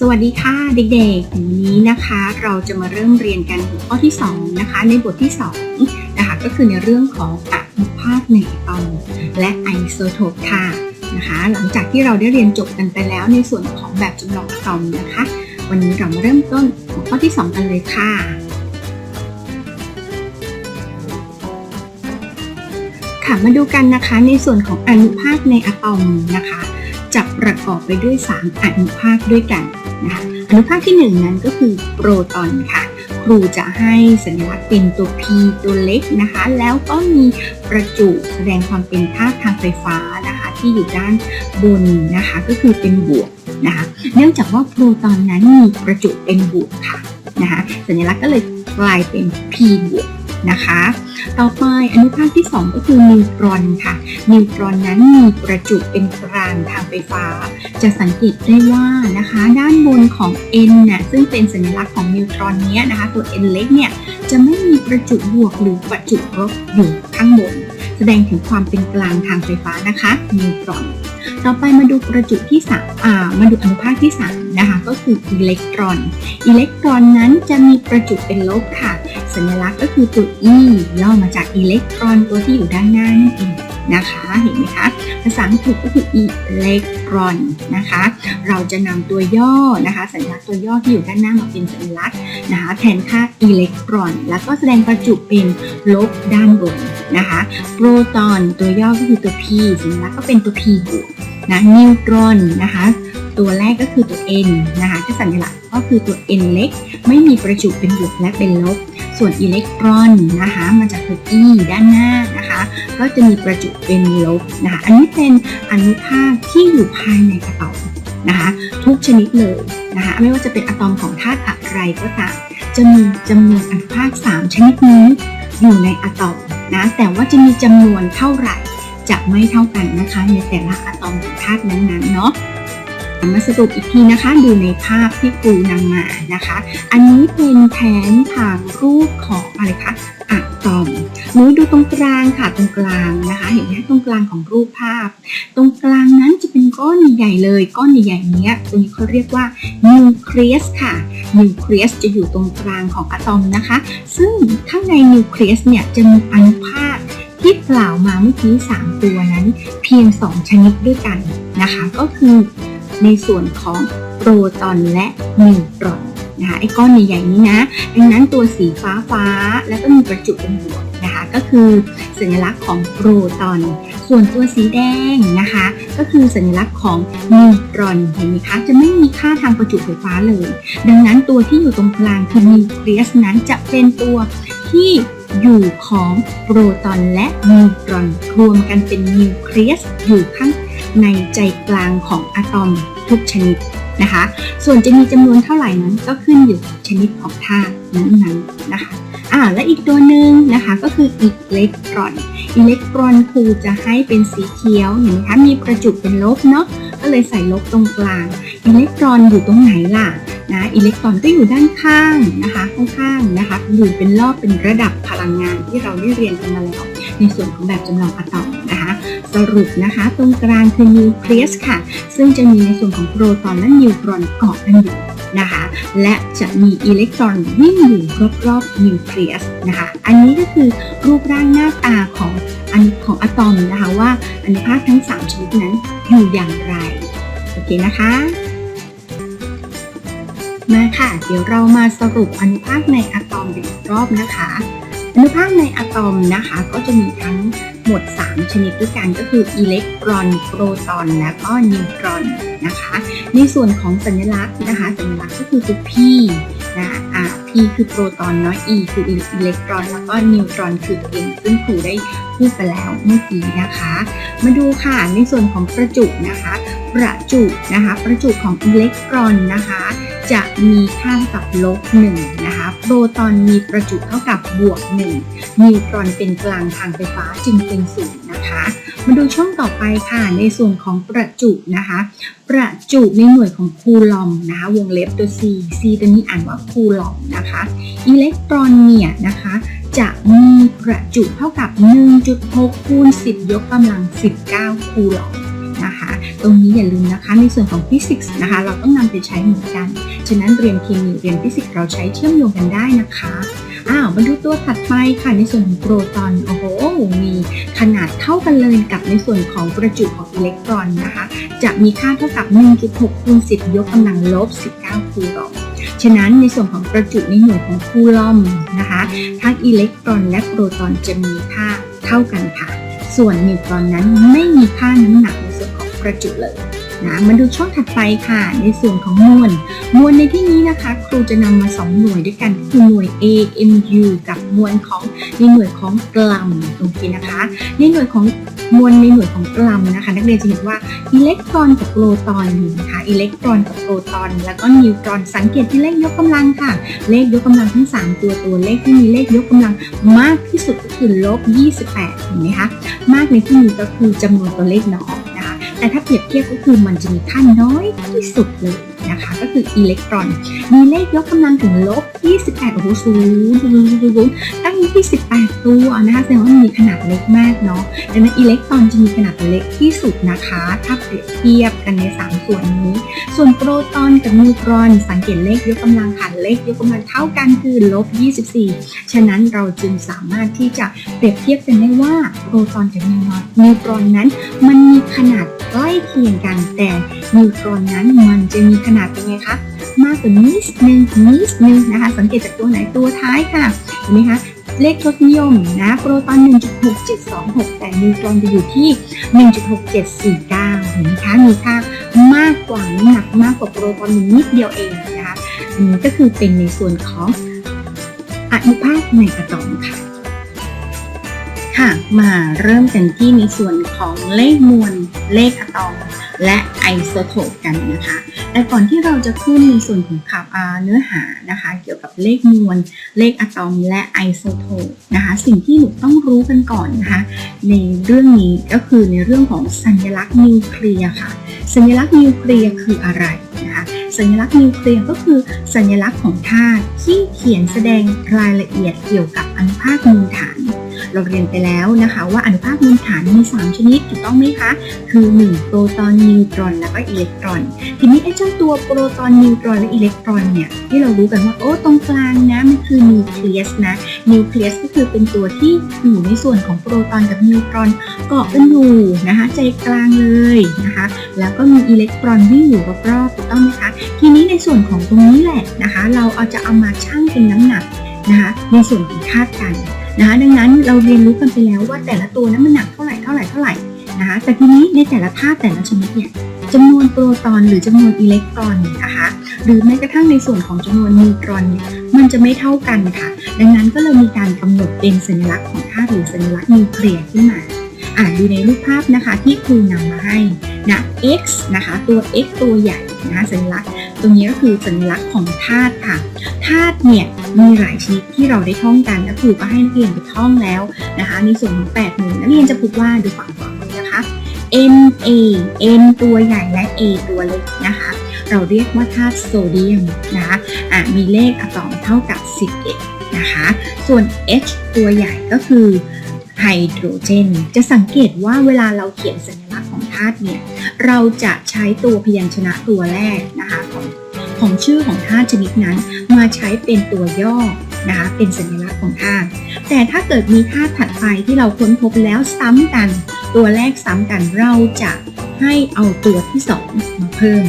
สวัสดีค่ะเด็กๆ วันนี้นะคะเราจะมาเริ่มเรียนกันหัวข้อที่2นะคะในบทที่2นะคะก็คือในเรื่องของอนุภาคในอะตอมและไอโซโทปค่ะนะคะหลังจากที่เราได้เรียนจบกันไปแล้วในส่วนของแบบจำลองอะตอมนะคะ วันนี้เรามาเริ่มต้นหัวข้อที่ 2 กันเลยค่ะค่ะมาดูกันนะคะในส่วนของอนุภาคในอะตอมนะคะจะประกอบไปด้วย 3 อนุภาคด้วยกัน นะคะอนุภาคที่ 1 นั้นก็คือโปรตอนค่ะ ครูจะให้สัญลักษณ์เป็นตัว P ตัวเล็กนะคะ แล้วก็มีประจุแสดงความเป็นธาตุทางไฟฟ้านะคะ ที่อยู่ด้านบนนะคะ ก็คือเป็นบวกนะคะ เนื่องจากว่าโปรตอนนั้นมีประจุเป็นบวกค่ะนะคะ สัญลักษณ์ก็เลยกลายเป็น P บวก นะคะ ต่อไปอนุภาคที่ 2 ก็คือนิวตรอนค่ะ นิวตรอนนั้นมีประจุเป็นกลางทางไฟฟ้า จะสังเกตได้ว่านะคะ ด้านบนของ N น่ะซึ่งเป็นสัญลักษณ์ของนิวตรอนเนี้ยนะคะ ตัว N เล็กเนี่ยจะไม่มีประจุบวกหรือประจุลบอยู่ข้างบน แสดงถึงความเป็นกลางทางไฟฟ้านะคะ นิวตรอนต่อไปมาดูประจุที่3อ่ามาดูอนุภาคที่3นะคะก็คืออิเล็กตรอน อิเล็กตรอนนั้นจะมีประจุเป็นลบค่ะ สัญลักษณ์ก็คือตัว E ย่อมาจากอิเล็กตรอนตัวที่อยู่ด้านหน้านั่นเองนะคะเห็นไหมคะภาษาอังกฤษก็คืออิเล็กตรอนนะคะ เราจะนำตัวย่อนะคะ สัญลักษณ์ตัวย่อที่อยู่ด้านหน้ามาเป็นสัญลักษณ์นะคะแทนค่าอิเล็กตรอน แล้วก็แสดงประจุเป็นลบด้านบนนะคะโปรตอนตัวย่อก็คือตัว P สัญลักษณ์ก็เป็นตัว P บวกนะนิวตรอนนะคะตัวแรกก็คือตัว N นะคะที่สัญลักษณ์ก็คือตัว N เล็ก ไม่มีประจุเป็นบวกและเป็นลบ ส่วนอิเล็กตรอนนะคะมาจากตัว E ด้านหน้านะคะ ก็จะมีประจุเป็นลบนะคะอันนี้เป็นอนุภาคที่อยู่ภายในอะตอมนะคะทุกชนิดเลยนะคะไม่ว่าจะเป็นอะตอมของธาตุอะไรก็ตามจะมีจำนวนอนุภาค 3 ชนิดนี้อยู่ในอะตอมนะแต่ว่าจะมีจำนวนเท่าไหร่จะไม่เท่ากันนะคะในแต่ละอะตอมของธาตุนั้นๆเนาะ มาสรุปอีกทีนะคะดูในภาพที่ครูนำมานะคะ อันนี้เป็นแผนผังรูปของอะไรคะอะตอมหนูดูตรงกลางค่ะตรงกลางนะคะ เห็นไหมตรงกลางของรูปภาพ ตรงกลางนั้นจะเป็นก้อนใหญ่เลยก้อนใหญ่ๆเนี้ยตรงนี้เขาเรียกว่านิวเคลียสค่ะนิวเคลียสจะอยู่ตรงกลางของอะตอมนะคะ ซึ่งข้างในนิวเคลียสเนี่ยจะมีอนุภาคที่กล่าวมาเมื่อกี้3ตัวนั้น เพียง 2 ชนิดด้วยกันนะคะ ก็คือ ในส่วนของโปรตอนและนิวตรอนนะคะไอ้ก้อนใหญ่ๆนี้นะดังนั้นตัวสีฟ้าฟ้าๆแล้วก็มีประจุเป็นบวกนะคะก็คือสัญลักษณ์ของโปรตอน ส่วนตัวสีแดงนะคะ ก็คือสัญลักษณ์ของนิวตรอนเห็นไหมคะจะไม่มีค่าทางประจุไฟฟ้าเลย ดังนั้นตัวที่อยู่ตรงกลางคือนิวเคลียสนั้นจะเป็นตัวที่อยู่ของโปรตอนและนิวตรอนรวมกันเป็นนิวเคลียสอยู่ข้าง ในใจกลางของอะตอมทุกชนิดนะคะ ส่วนจะมีจำนวนเท่าไหร่นั้นก็ขึ้นอยู่กับชนิดของธาตุนั้นๆนะคะอ่าและอีกตัวหนึ่งนะคะก็คืออิเล็กตรอน อิเล็กตรอนครูจะให้เป็นสีเขียวเห็นไหมคะมีประจุเป็นลบเนาะก็เลยใส่ลบตรงกลาง อิเล็กตรอนอยู่ตรงไหนล่ะนะอิเล็กตรอนก็อยู่ด้านข้างนะคะข้างๆนะคะอยู่เป็นรอบเป็นระดับพลังงานที่เราได้เรียนกันมาแล้วในส่วนของแบบจำลองอะตอมนะคะ รุปนะคะ ตรงกลางคือนิวเคลียสค่ะ ซึ่งจะมีในส่วนของโปรตอนและนิวตรอนเกาะกันอยู่นะคะ และจะมีอิเล็กตรอนวิ่งอยู่รอบๆนิวเคลียสนะคะ อันนี้ก็คือรูปร่างหน้าตาของอันของอะตอมนะคะว่าอนุภาคทั้ง 3 ชนิดนั้นอยู่อย่างไร โอเคนะคะมาค่ะ เดี๋ยวเรามาสรุปอนุภาคในอะตอมอีกรอบนะคะ อนุภาคในอะตอมนะคะ ก็จะมีทั้งหมด 3 ชนิดด้วยกันก็คืออิเล็กตรอน โปรตอน และก็นิวตรอนนะคะ ในส่วนของสัญลักษณ์นะคะ สัญลักษณ์ก็คือตัว P นะอ่า P คือโปรตอนเนาะ E คืออิเล็กตรอน แล้วก็นิวตรอนคือ N ซึ่งครูได้พูดไปแล้วเมื่อกี้นะคะ มาดูค่ะในส่วนของประจุนะคะ ประจุนะคะ ประจุของอิเล็กตรอนนะคะ จะมีค่าเท่ากับลบ1นะคะ โปรตอนมีประจุเท่ากับบวก 1 นิวตรอนเป็นกลางทางไฟฟ้าจึงเป็นศูนย์นะคะมาดูช่องต่อไปค่ะในส่วนของประจุนะคะ ประจุในหน่วยของคูลอมนะคะวงเล็บตัว C C ตัวนี้อ่านว่าคูลอมนะคะ อิเล็กตรอนเนี่ยนะคะ จะมีประจุเท่ากับ 1.6 คูณ 10 ยกกำลัง 19 คูลอมนะคะ ตรงนี้อย่าลืมนะคะในส่วนของฟิสิกส์นะคะ เราต้องนำไปใช้เหมือนกัน ฉะนั้นเรียนเคมีเรียนฟิสิกส์เราใช้เชื่อมโยงกันได้นะคะอ้าวมาดูตัวถัดไปค่ะในส่วนของโปรตอนโอ้โหมีขนาดเท่ากันเลยกับในส่วนของประจุของอิเล็กตรอนนะคะ จะมีค่าเท่ากับ 1.6คูณ10 ยกกำลังลบ 19 คูลอม ฉะนั้นในส่วนของประจุในหน่วยของคูลอมนะคะทั้งอิเล็กตรอนและโปรตอนจะมีค่าเท่ากันค่ะ ส่วนนิวตรอนนั้นไม่มีค่าน้ำหนักในส่วนของประจุเลย นะมาดูช่องถัดไปค่ะ ในส่วนของมวล มวลในที่นี้นะคะ ครูจะนำมา 2 หน่วยด้วยกันคือหน่วย AMU กับมวลของในหน่วยของกรัมโอเคนะคะ ในหน่วยของมวลในหน่วยของกรัมนะคะ นักเรียนจะเห็นว่าอิเล็กตรอนกับโปรตอนนะคะอิเล็กตรอนกับโปรตอน แล้วก็นิวตรอนสังเกตที่เลขยกกำลังค่ะ เลขยกกำลังทั้ง 3 ตัวตัวเลขที่มีเลขยกกำลังมากที่สุดก็คือลบ28เห็นไหมคะมากในที่นี้ก็คือจำนวนตัวเลขน้อยนะคะ แต่ถ้าเปรียบเทียบก็คือมันจะมีค่าน้อยที่สุดเลยนะคะ ก็คืออิเล็กตรอน มีเลขยกกำลังถึงลบ 28 โอ้โหสูงตั้ง 28 ตัวนะคะแสดงว่ามันมีขนาดเล็กมากเนาะดังนั้นอิเล็กตรอนจะมีขนาดเล็กที่สุดนะคะ ถ้าเปรียบเทียบกันใน 3 ส่วนนี้ ส่วนโปรตอนกับนิวตรอน สังเกตเลขยกกำลังค่ะเลขยกกำลังเท่ากันคือลบ 24 ฉะนั้นเราจึงสามารถที่จะเปรียบเทียบกันได้ว่าโปรตอนกับนิวตรอนนิวตรอนนั้น มันมีขนาด ใกล้เคียงกัน แต่นิวตรอนนั้นมันจะมีขนาดเป็นไงคะมากกว่านิดนึงนิดนึงนะคะ สังเกตจากตัวไหนตัวท้ายค่ะเห็นไหมคะเลขทศนิยมนะโปรตอน 1.6726 แต่นิวตรอนจะอยู่ที่ 1.6749 เห็นไหมคะมีค่ามากกว่าน้ำหนักมากกว่าโปรตอนนิดเดียวเองนะคะอันนี้ก็คือเป็นในส่วนของอนุภาคในอะตอมค่ะ ค่ะมาเริ่มกันที่ในส่วนของเลขมวลเลขอะตอม และไอโซโทปกันนะคะ แต่ก่อนที่เราจะขึ้นในส่วนของข่าวเนื้อหานะคะ เกี่ยวกับเลขมวลเลขอะตอม และไอโซโทปนะคะ สิ่งที่หนูต้องรู้กันก่อนนะคะ ในเรื่องนี้ก็คือในเรื่องของสัญลักษณ์นิวเคลียร์ค่ะ สัญลักษณ์นิวเคลียร์คืออะไรนะคะสัญลักษณ์นิวเคลียร์ก็คือสัญลักษณ์ของธาตุที่เขียนแสดงรายละเอียดเกี่ยวกับอนุภาคมูลฐาน เราเรียนไปแล้วนะคะว่าอนุภาคมูลฐานมี 3 ชนิดถูกต้องไหมคะ คือ 1 โปรตอนนิวตรอนแล้วก็อิเล็กตรอน ทีนี้ไอ้เจ้าตัวโปรตอนนิวตรอนและอิเล็กตรอนเนี่ยที่เรารู้กันว่าโอ้ตรงกลางนะมันคือนิวเคลียสนะนิวเคลียสก็คือเป็นตัวที่อยู่ในส่วนของโปรตอนกับนิวตรอนเกาะกันอยู่นะคะใจกลางเลยนะคะ แล้วก็มีอิเล็กตรอนวิ่งอยู่รอบๆถูกต้องไหมคะ ทีนี้ในส่วนของตรงนี้แหละนะคะ เราเอาจะเอามาชั่งเป็นน้ำหนักนะคะในส่วนของธาตุกัน นะคะดังนั้นเราเรียนรู้กันไปแล้วว่าแต่ละตัวนั้นมันหนักเท่าไหร่เท่าไหร่เท่าไหร่นะคะแต่ทีนี้ในแต่ละธาตุแต่ละชนิดเนี่ยจำนวนโปรตอนหรือจำนวนอิเล็กตรอนนะคะหรือแม้กระทั่งในส่วนของจำนวนนิวตรอนเนี่ยมันจะไม่เท่ากันค่ะดังนั้นก็เลยมีการกำหนดเป็นสัญลักษณ์ของธาตุหรือสัญลักษณ์นิวเคลียร์ขึ้นมาอ่านดูในรูปภาพนะคะที่ครูนำมาให้ นะ x นะคะ ตัว x ตัวใหญ่นะคะสัญลักษณ์ ตรงนี้ก็คือสัญลักษณ์ของธาตุค่ะธาตุเนี่ยมีหลายชนิดที่เราได้ท่องกันและครูก็ให้นักเรียนไปท่องแล้วนะคะ ในส่วนของ8หมู่นักเรียนจะพบว่าดูฝั่งขวามือนะคะ N A N ตัวใหญ่และ A ตัวเล็กนะคะ เราเรียกว่าธาตุโซเดียมนะคะะมีเลขอะตอมเท่ากับ 11 นะคะ ส่วน H ตัวใหญ่ก็คือไฮโดรเจน จะสังเกตว่าเวลาเราเขียนสัญาตุเนี่ยเราจะใช้ตัวพยัญชนะตัวแรกนะคะของของชื่อของธาตุชนิดนั้นมาใช้เป็นตัวย่อนะคะเป็นสัญลักษณ์ของธาตุแต่ถ้าเกิดมีธาตุถัดไปที่เราค้นพบแล้วซ้ำกัน ตัวแรกซ้ำกันเราจะให้เอาตัวที่สองมาเพิ่ม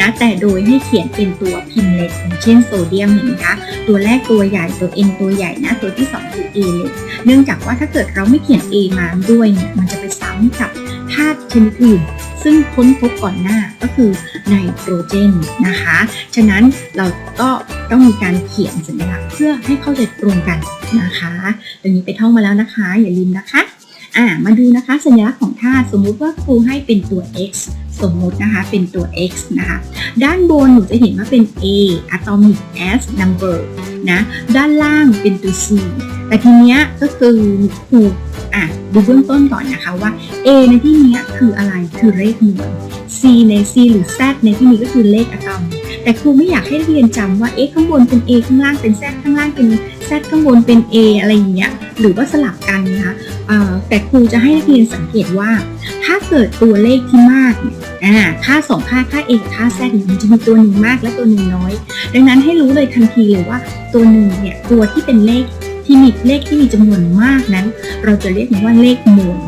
นะแต่โดยให้เขียนเป็นตัวพิมพ์เล็กอย่างเช่นโซเดียมเห็นไหมคะตัวแรกตัวใหญ่ตัว N ตัวใหญ่นะตัวที่ 2 คือ A เล็กเนื่องจากว่าถ้าเกิดเราไม่เขียน A มาด้วยเนี่ยมันจะไปซ้ำกับ ธาตุชนิดอื่นซึ่งค้นพบก่อนหน้าก็คือไนโตรเจนนะคะ ฉะนั้นเราก็ต้องมีการเขียนสัญลักษณ์เพื่อให้เข้าใจตรงกันนะคะตรงนี้ไปท่องมาแล้วนะคะ อย่าลืมนะคะ อ่ามาดูนะคะสัญลักษณ์ของธาตุสมมุติว่าครูให้เป็นตัว x สมมุตินะคะเป็นตัว x นะคะ ด้านบนหนูจะเห็นว่าเป็น a atomic mass number นะด้านล่างเป็นตัว c แต่ทีเนี้ยก็คือครูอะดูเบื้องต้นก่อนนะคะว่า a ในที่เนี้ยคืออะไรคือเลขมวล c ใน c หรือ z ในที่นี้ก็คือเลขอะตอม แต่ครูไม่อยากให้เรียนจำว่า x ข้างบนเป็น a ข้างล่างเป็น z ข้างล่างเป็น z ข้างบนเป็น a อะไรอย่างเงี้ยหรือว่าสลับกันนะคะ แต่ครูจะให้นักเรียนสังเกตว่า ถ้าเกิดตัวเลขที่มากเนี่ยอ่าค่าสองค่าค่า A กับค่า Z เนี่ยมันจะมีตัวหนึ่งมากและตัวหนึ่งน้อย ดังนั้นให้รู้เลยทันทีเลยว่าตัวหนึ่งเนี่ยตัวที่เป็นเลขที่มีเลขที่มีจำนวนมากนั้น เราจะเรียกมันว่าเลขมวล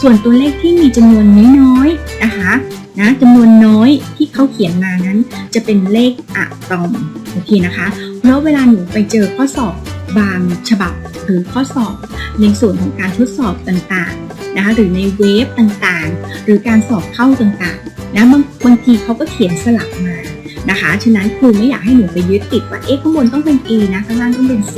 ส่วนตัวเลขที่มีจำนวนน้อยๆนะคะนะจำนวนน้อยที่เขาเขียนมานั้น จะเป็นเลขอะตอมโอเคนะคะเพราะเวลาหนูไปเจอข้อสอบบางฉบับ หรือข้อสอบในส่วนของการทดสอบต่างๆนะคะหรือในเว็บต่างๆ หรือการสอบเข้าต่างๆนะบางบางทีเขาก็เขียนสลับมานะคะ ฉะนั้นครูไม่อยากให้หนูไปยึดติดว่า เอ๊ะข้างบนต้องเป็น A นะ ข้างล่างต้องเป็น C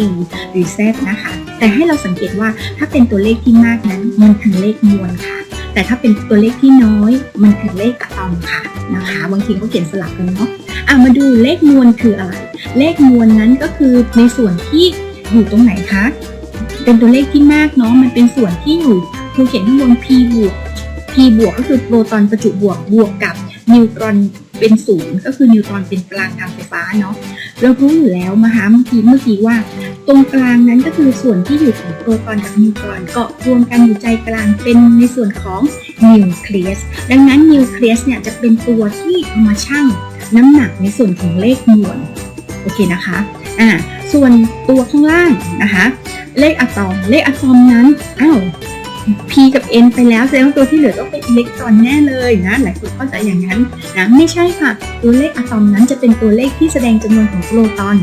หรือ Z นะคะ แต่ให้เราสังเกตว่าถ้าเป็นตัวเลขที่มากนั้น มันคือเลขมวลค่ะ แต่ถ้าเป็นตัวเลขที่น้อย มันคือเลขอะตอมค่ะนะคะ บางทีเขาเขียนสลับกันเนาะ อะมาดูเลขมวลคืออะไร เลขมวลนั้นก็คือในส่วนที่อยู่ตรงไหนคะ เป็นตัวเลขที่มากเนาะมันเป็นส่วนที่อยู่ครูเขียนข้างบน p บวก p บวกก็คือโปรตอนประจุบวกบวกกับนิวตรอนเป็นศูนย์ก็คือนิวตรอนเป็นกลางทางไฟฟ้าเนาะเรารู้อยู่แล้วนะคะเมื่อกี้เมื่อกี้ว่า ตรงกลางนั้นก็คือส่วนที่อยู่ของโปรตอนกับนิวตรอนเกาะรวมกันอยู่ใจกลางเป็นในส่วนของนิวเคลียสดังนั้นนิวเคลียสเนี่ยจะเป็นตัวที่เอามาชั่งน้ำหนักในส่วนของเลขมวลโอเคนะคะอ่าส่วนตัวข้างล่างนะคะ เลขอะตอม เลขอะตอมนั้นอ้าว P กับ N ไปแล้วแสดงว่าตัวที่เหลือต้องเป็นอิเล็กตรอนแน่เลยนะหลายคนเข้าใจอย่างนั้นนะไม่ใช่ค่ะ ตัวเลขอะตอมนั้นจะเป็นตัวเลขที่แสดงจำนวนของโปรตอน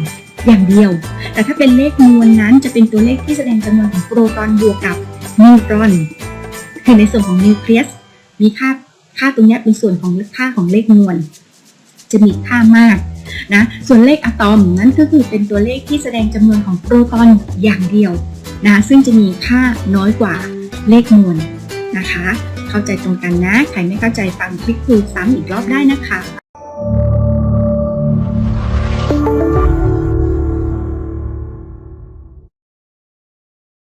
อย่างเดียว แต่ถ้าเป็นเลขมวลนั้นจะเป็นตัวเลขที่แสดงจำนวนของโปรตอนบวกกับนิวตรอน คือในส่วนของนิวเคลียสมีค่าค่าตรงนี้เป็นส่วนของค่าของเลขมวล จะมีค่ามาก นะส่วนเลขอะตอมนั้นก็คือเป็นตัวเลขที่แสดงจำนวนของโปรตอนอย่างเดียวนะซึ่งจะมีค่าน้อยกว่าเลขมวลนะคะ เข้าใจตรงกันนะ ใครไม่เข้าใจฟังคลิปครูซ้ำอีกรอบได้นะคะ